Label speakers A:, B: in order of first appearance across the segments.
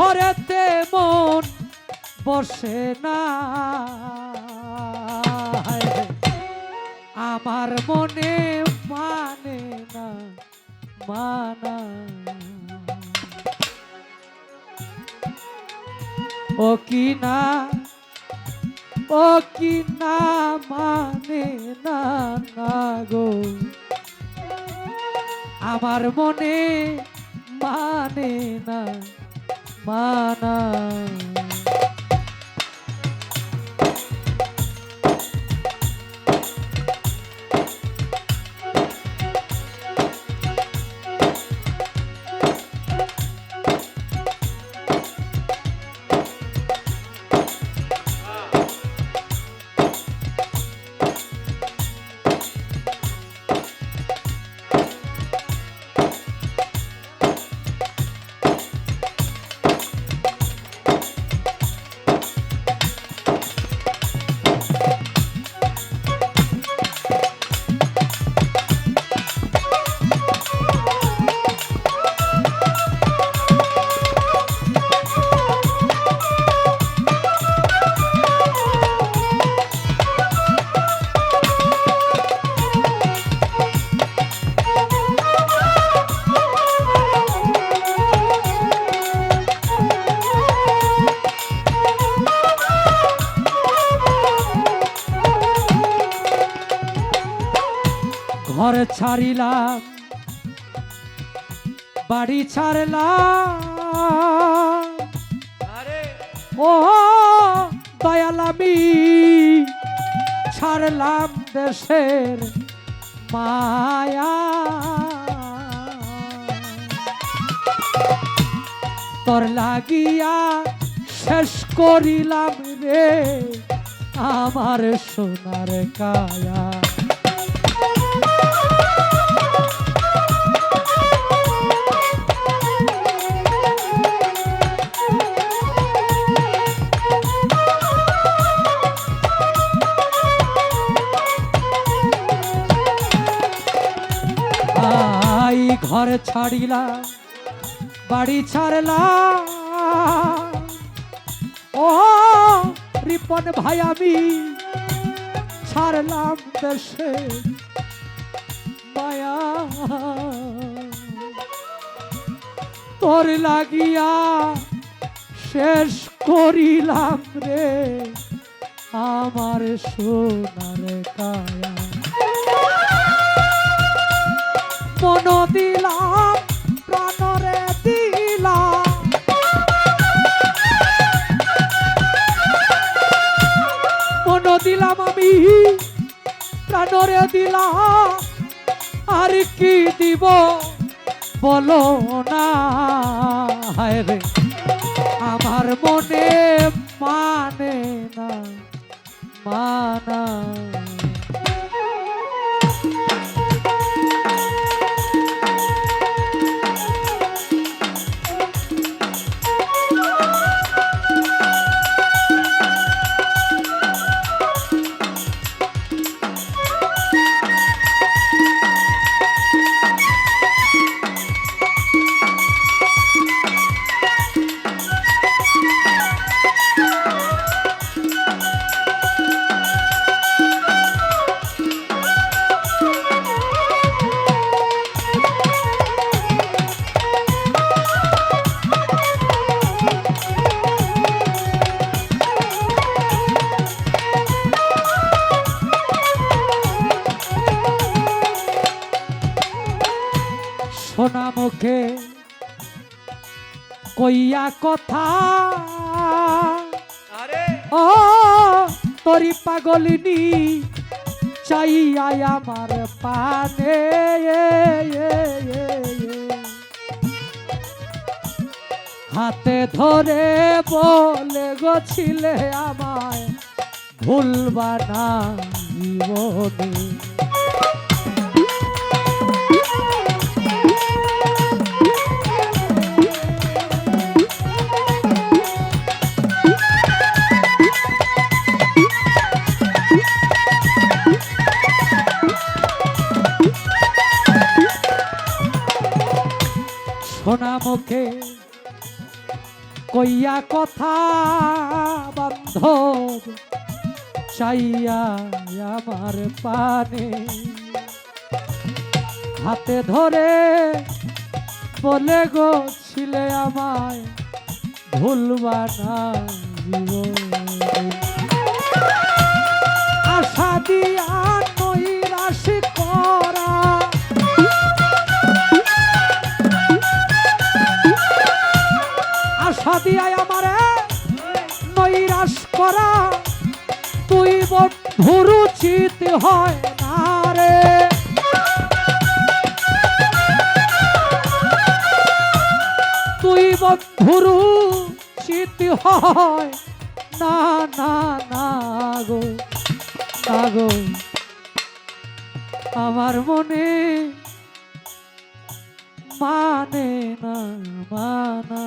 A: ঘরেতে মন বসে না। আমার মনে মানে না, মানা। ও কি না, ও কি না মানে না না গো। আমার মনে মানে না। মানা ঘর ছাড়িলাম বাড়ি ছাড়লাম ও দয়ালামি ছাড়লাম দেশের মায়া। তোর লাগিয়া শেষ করিলাম রে আমার সোনার কায়া। ঘর ছাড়িলাম বাড়ি ছাড়লাম ও রিপন ভাই, আমি ছাড়লাম দেশে মায়া। তোর লাগিয়া শেষ করিলাম রে আমার সোনার কায়া। মন দিলাম, প্রাণরে দিলাম। মন দিলাম আমি, প্রাণরে দিলাম। আর কি দিব বলো না? রে, আমার মনে মানে না, মানা কইয়া কথা। ও তরি পাগলিনী চাইয়া আমার পানে। হাতে ধরে বলে গছিলে আমায় ভুলবা না জীবনে। কইয়া কথা বান্ধব চাইয়া আমার পানে। হাতে ধরে বলে গো, ছিলে আমায় ভুলবা না আশা দিয়া উচিত হয় না রে। তুই বন্ধুর উচিত হয় না না না গো না গো। আমার মনে মানে না, মানা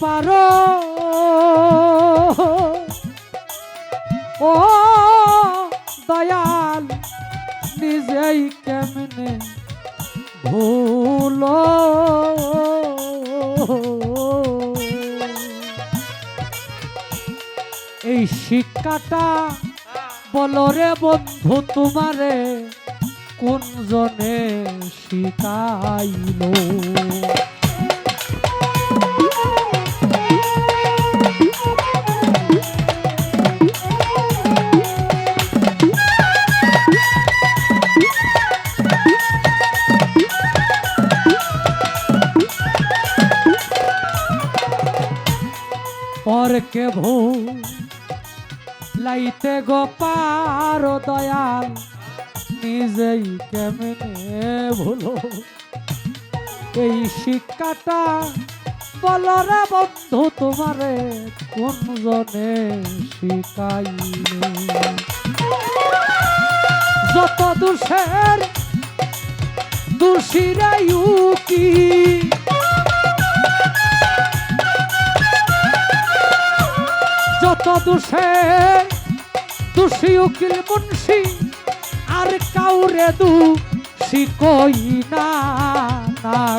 A: পারো। ও দয়াল, নিজেই কেমনে ভুল? এই শিক্ষাটা বলো রে বন্ধু তোমারে কোন জনে শিখাইল? পরকে ভূ লাইতে গোপার দয়াল, নিজেই কেমনে ভুলো? এই শিক্ষাটা বলো রে বন্ধু, তোমারে কোন শিখাইলে যত দোষের দোষীরা ইউকি দোষের দোষী? উকিল মুন্সি, আর কাউরে দু শিকই না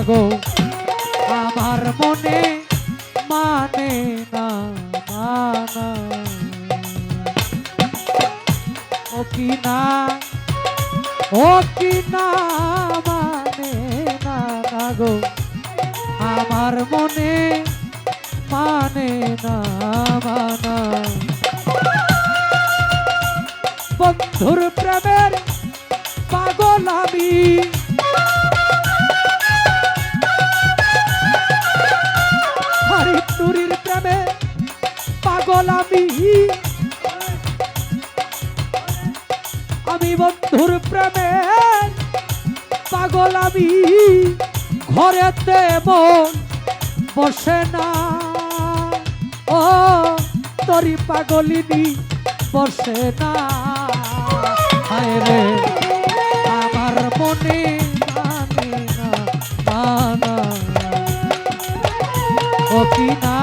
A: গো? আমার মনে মানে না মানা ও কি না? ও কি না মানে না গো? আমার মনে মানে না বন্ধুর প্রেমের পাগল আমি। হরিতুরির প্রেমে পাগল আমি। আমি বন্ধুর প্রেমে পাগল আমি। ঘরেতে মন বসে না। ও, তরি পাগলিনি বসে না। হায় রে, আমার মনে মানে না মানা ও কি না